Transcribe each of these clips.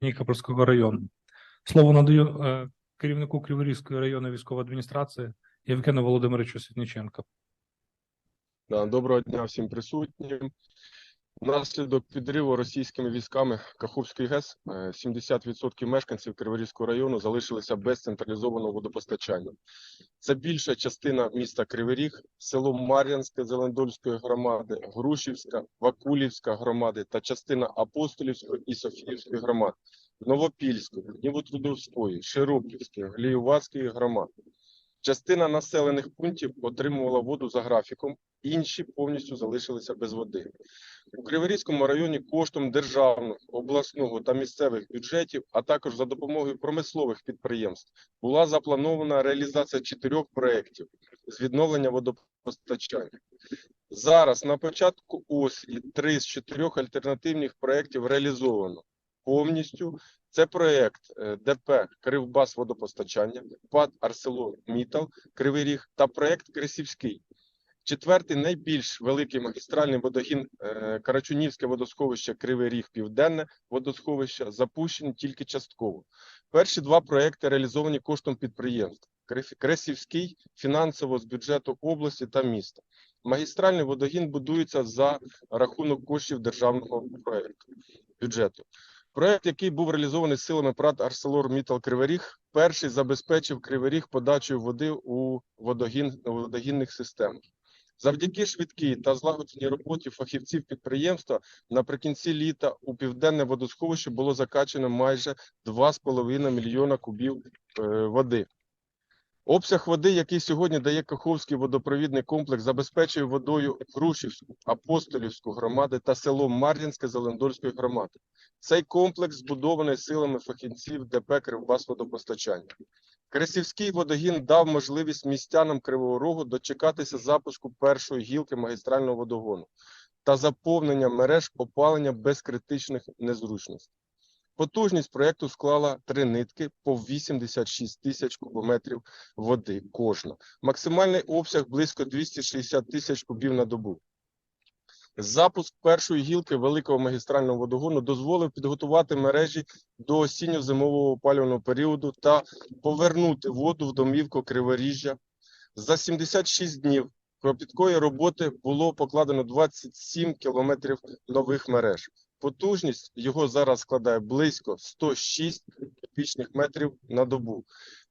Нікопольського району. Слово надаю е, керівнику Криворізької районної військової адміністрації Євгену Володимировичу Світниченко. Доброго дня всім присутнім. Внаслідок підриву російськими військами Каховської ГЕС е, 70% мешканців Криворізького району залишилися без централізованого водопостачання. Це більша частина міста Кривий село Мар'янське Зелендольської громади, Грушівська, Вакулівська громади та частина Апостолівської і Софіївської громад, Новопільської, Днівотрудовської, Широківської, Гліювацької громад. Частина населених пунктів отримувала воду за графіком, інші повністю залишилися без води. У Криворізькому районі коштом державного, обласного та місцевих бюджетів, а також за допомогою промислових підприємств, була запланована реалізація чотирьох проєктів з відновлення водопостачання. Зараз на початку осені три з чотирьох альтернативних проєктів реалізовано повністю. Це проєкт е, ДП Кривбас водопостачання, ПАД Арселор-Мітал, Кривий Ріг та проєкт Кресівський. Четвертий найбільш великий магістральний водогін е, Карачунівське водосховище Кривий Ріг Південне водосховище запущені тільки частково. Перші два проекти реалізовані коштом підприємств. Крес- Кресівський фінансово з бюджету області та міста. Магістральний водогін будується за рахунок коштів державного проекту бюджету. Проект, який був реалізований силами ПРАТ Арселор Мітал Кривий перший забезпечив Кривий Ріг подачею води у водогін, водогінних системах. Завдяки швидкій та злагодженій роботі фахівців підприємства наприкінці літа у південне водосховище було закачано майже 2,5 мільйона кубів е, води. Обсяг води, який сьогодні дає Каховський водопровідний комплекс, забезпечує водою Грушівську, Апостолівську громади та село Мар'їнське Зелендольської громади. Цей комплекс збудований силами фахівців ДП «Кривбасводопостачання». Кресівський водогін дав можливість містянам Кривого Рогу дочекатися запуску першої гілки магістрального водогону та заповнення мереж опалення без критичних незручностей. Потужність проєкту склала три нитки по 86 тисяч кубометрів води кожна. Максимальний обсяг близько 260 тисяч кубів на добу. Запуск першої гілки великого магістрального водогону дозволив підготувати мережі до осінньо-зимового опалювального періоду та повернути воду в домівку Криворіжжя. За 76 днів кропіткої роботи було покладено 27 кілометрів нових мереж. Потужність його зараз складає близько 106 кубічних метрів на добу.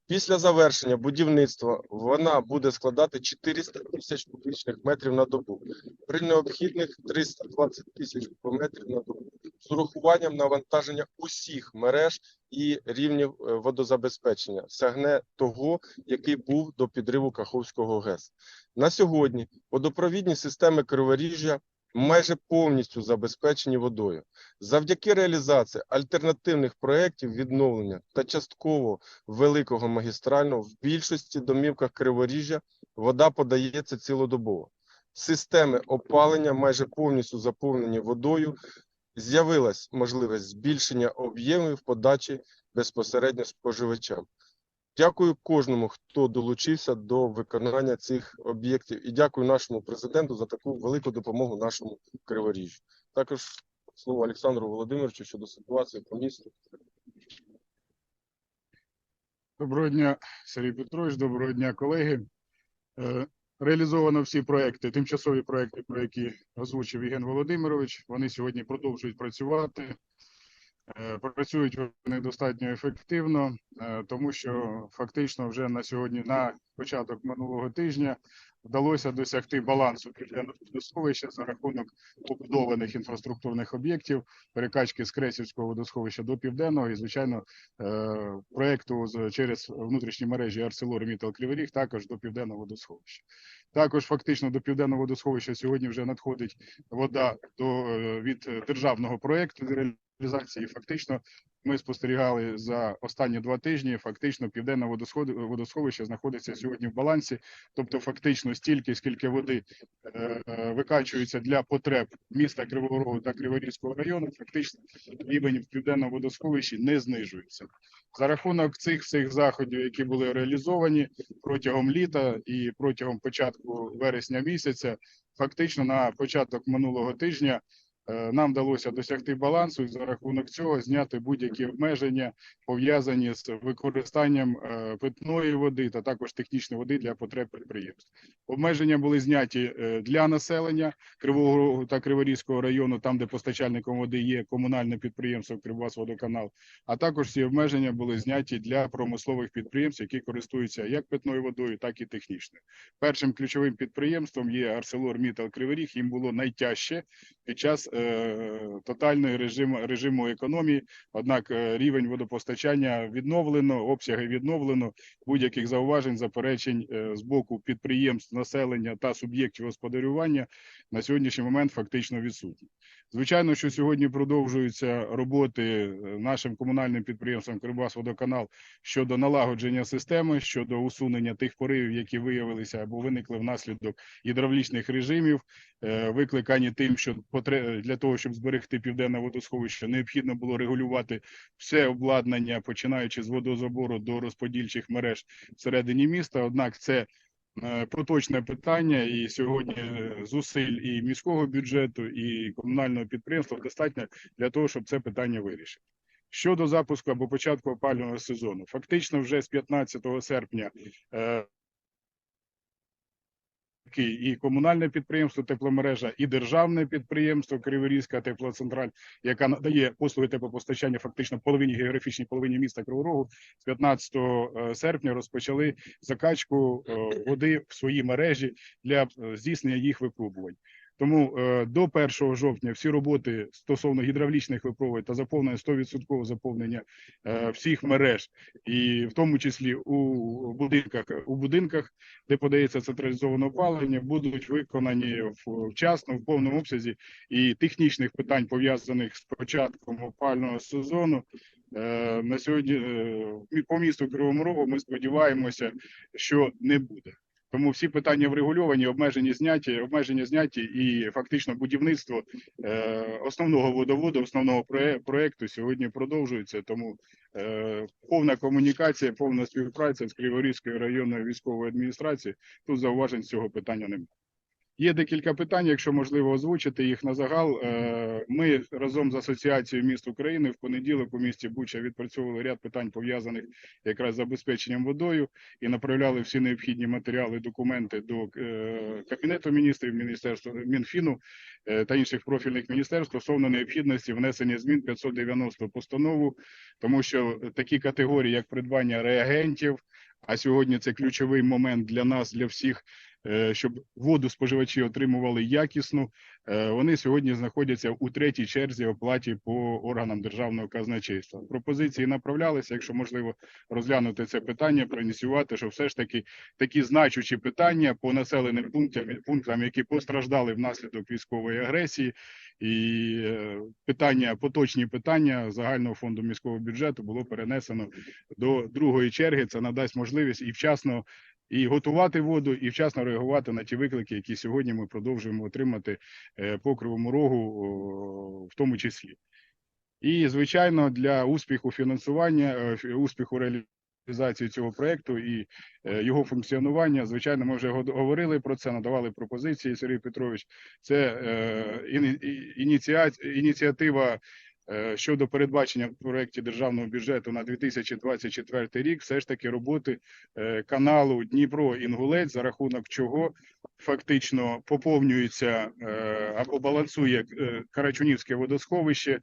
Після завершення будівництва вона буде складати 400 тисяч кубічних метрів на добу. При необхідних 320 тисяч кубометрів на добу з урахуванням навантаження усіх мереж і рівнів е, водозабезпечення сягне того, який був до підриву Каховського ГЕС. На сьогодні водопровідні системи Криворіжжя майже повністю забезпечені водою. Завдяки реалізації альтернативних проєктів відновлення та частково великого магістрального в більшості домівках Криворіжжя вода подається цілодобово. Системи опалення майже повністю заповнені водою. З'явилась можливість збільшення об'ємів подачі безпосередньо споживачам. Дякую кожному, хто долучився до виконання цих об'єктів, і дякую нашому президенту за таку велику допомогу нашому Криворіжжю. Також слово Олександру Володимировичу щодо ситуації по місту. Доброго дня, Сергій Петрович. Доброго дня, колеги. Е, Реалізовано всі проекти, тимчасові проекти, про які озвучив Євген Володимирович. Вони сьогодні продовжують працювати. Е, Працюють вони достатньо ефективно, е, тому що фактично вже на сьогодні, на початок минулого тижня, вдалося досягти балансу південного водосховища за рахунок побудованих інфраструктурних об'єктів, перекачки з Кресівського водосховища до південного і, звичайно, е, проекту через внутрішні мережі Арселор Мітал Кривий Ріг також до південного водосховища. Також фактично до південного водосховища сьогодні вже надходить вода до е, від державного проекту реалізації. Фактично, ми спостерігали за останні два тижні. Фактично, південне водосховище знаходиться сьогодні в балансі, тобто, фактично, стільки, скільки води е, викачується для потреб міста Кривого Рогу та Криворізького району, фактично рівень в південному водосховищі не знижується. За рахунок цих всіх заходів, які були реалізовані протягом літа і протягом початку вересня місяця, фактично на початок минулого тижня нам вдалося досягти балансу і за рахунок цього зняти будь-які обмеження, пов'язані з використанням е, питної води та також технічної води для потреб підприємств. Обмеження були зняті е, для населення Кривого та Криворізького району, там, де постачальником води є комунальне підприємство Кривбасводоканал, а також ці обмеження були зняті для промислових підприємств, які користуються як питною водою, так і технічною. Першим ключовим підприємством є ArcelorMittal Кривий Ріг. Їм було найтяжче під час е, тотальної режиму, режиму економії. Однак е, рівень водопостачання відновлено, обсяги відновлено. Будь-яких зауважень, заперечень е, з боку підприємств, населення та суб'єктів господарювання на сьогоднішній момент фактично відсутні. Звичайно, що сьогодні продовжуються роботи е, нашим комунальним підприємством Кривбасводоканал щодо налагодження системи, щодо усунення тих поривів, які виявилися або виникли внаслідок гідравлічних режимів, е, викликані тим, що для того, щоб зберегти південне водосховище, необхідно було регулювати все обладнання, починаючи з водозабору до розподільчих мереж всередині міста. Однак це е, поточне питання, і сьогодні е, зусиль і міського бюджету, і комунального підприємства достатньо для того, щоб це питання вирішити. Щодо запуску або початку опалювального сезону, фактично вже з 15 серпня е, і комунальне підприємство тепломережа, і державне підприємство Криворізька теплоцентраль, яка надає послуги теплопостачання фактично половині географічній половині міста Криворогу з 15 е, серпня розпочали закачку е, води в свої мережі для е, здійснення їх випробувань. Тому е, до 1 жовтня всі роботи стосовно гідравлічних випробувань та заповнення 100% заповнення е, всіх мереж, і в тому числі у будинках, у будинках, де подається централізоване опалення, будуть виконані вчасно в повному обсязі і технічних питань пов'язаних з початком опального сезону. е, На сьогодні по місту Кривому Рогу ми сподіваємося, що не буде. Тому всі питання врегульовані, обмежені зняті, обмеження зняті, і фактично будівництво е, основного водоводу, основного проєкту сьогодні продовжується. Тому е, повна комунікація, повна співпраця з Криворізькою районною військовою адміністрацією. Тут зауважень з цього питання немає. Є декілька питань, якщо можливо озвучити їх на загал. Е, Ми разом з асоціацією міст України в понеділок у місті Буча відпрацьовували ряд питань пов'язаних якраз з забезпеченням водою і направляли всі необхідні матеріали, документи до е, кабінету міністрів, міністерства Мінфіну е, та інших профільних міністерств стосовно необхідності внесення змін 590 постанову, тому що такі категорії, як придбання реагентів, а сьогодні це ключовий момент для нас, для всіх, е, щоб воду споживачі отримували якісну. е, Вони сьогодні знаходяться у третій черзі оплаті по органам державного казначейства. Пропозиції направлялися, якщо можливо розглянути це питання, проініціювати, що все ж таки такі значущі питання по населеним пунктам, пунктам, які постраждали внаслідок військової агресії, і е, питання, поточні питання загального фонду міського бюджету було перенесено до другої черги. Це надасть можливість і вчасно і готувати воду, і вчасно реагувати на ті виклики, які сьогодні ми продовжуємо отримати е, по кривому рогу, в тому числі. І звичайно, для успіху фінансування, е, успіху реалізації цього проекту і е, його функціонування, звичайно, ми вже го- говорили про це, надавали пропозиції Сергій Петрович. Це е, ініціатива щодо передбачення в проекті державного бюджету на 2024 рік, все ж таки роботи е, каналу Дніпро-Інгулець, за рахунок чого фактично поповнюється е, або балансує е, Карачунівське водосховище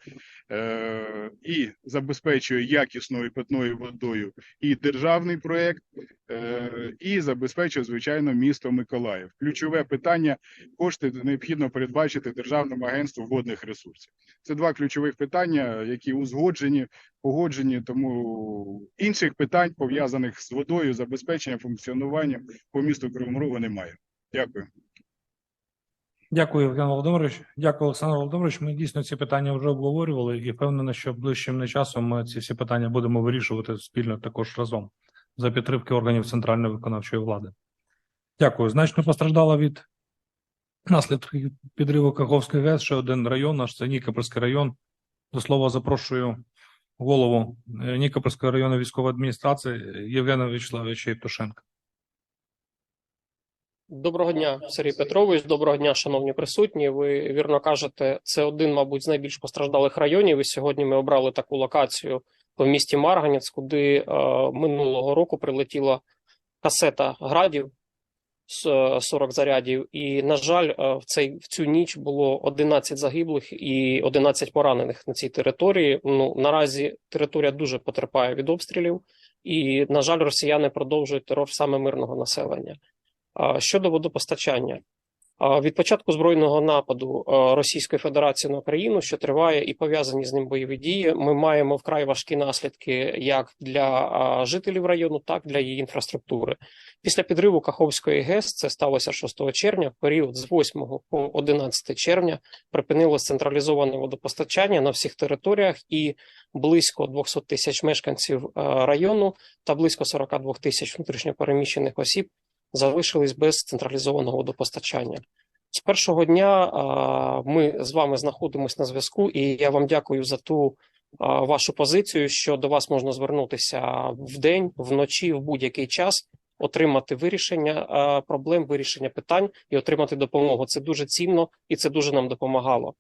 е, і забезпечує якісною питною водою і державний проект, е, і забезпечує звичайно місто Миколаїв. Ключове питання кошти необхідно передбачити державному агентству водних ресурсів. Це два ключових питання, які узгоджені, погоджені. Тому інших питань пов'язаних з водою, забезпеченням функціонуванням по місту Кривому Рогу немає. Дякую. Дякую, Євген Володимирович. Дякую, Олександр Володимирович. Ми дійсно ці питання вже обговорювали і впевнений, що ближчим не часом ми ці всі питання будемо вирішувати спільно також разом за підтримки органів центральної виконавчої влади. Дякую. Значно постраждала від наслідків підриву Каховської ГЕС. Ще один район, наш це Нікопольський район. До слова запрошую голову е, Нікопольської районної військової адміністрації Євгена Вячеславовича Євтушенка. Доброго дня, Сергій Петрович. Доброго дня, шановні присутні. Ви вірно кажете, це один, мабуть, з найбільш постраждалих районів. І сьогодні ми обрали таку локацію в місті Марганець, куди е, минулого року прилетіла касета градів 40 зарядів. І, на жаль, е, в цей в цю ніч було 11 загиблих і 11 поранених на цій території. Ну наразі територія дуже потерпає від обстрілів, і на жаль, росіяни продовжують терор саме мирного населення. Щодо водопостачання, від початку збройного нападу Російської Федерації на Україну, що триває, і пов'язані з ним бойові дії, ми маємо вкрай важкі наслідки як для жителів району, так і для її інфраструктури. Після підриву Каховської ГЕС, це сталося 6 червня, в період з 8 по 11 червня припинилось централізоване водопостачання на всіх територіях, і близько 200 тисяч мешканців району та близько 42 тисяч внутрішньопереміщених осіб залишились без централізованого водопостачання. З першого дня ми з вами знаходимося на зв'язку, і я вам дякую за ту вашу позицію, що до вас можна звернутися вдень, вночі, в будь-який час, отримати вирішення проблем, вирішення питань і отримати допомогу. Це дуже цінно і це дуже нам допомагало.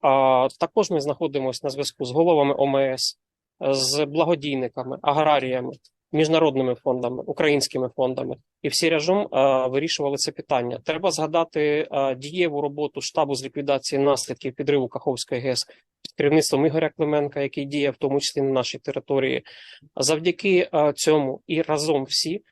А, також ми знаходимося на зв'язку з головами ОМС, з благодійниками, аграріями, міжнародними фондами, українськими фондами, і всі разом е, вирішували це питання. Треба згадати е, дієву роботу штабу з ліквідації наслідків підриву Каховської ГЕС під керівництвом Ігоря Клименка, який діє в тому числі на нашій території. Завдяки е, цьому і разом всі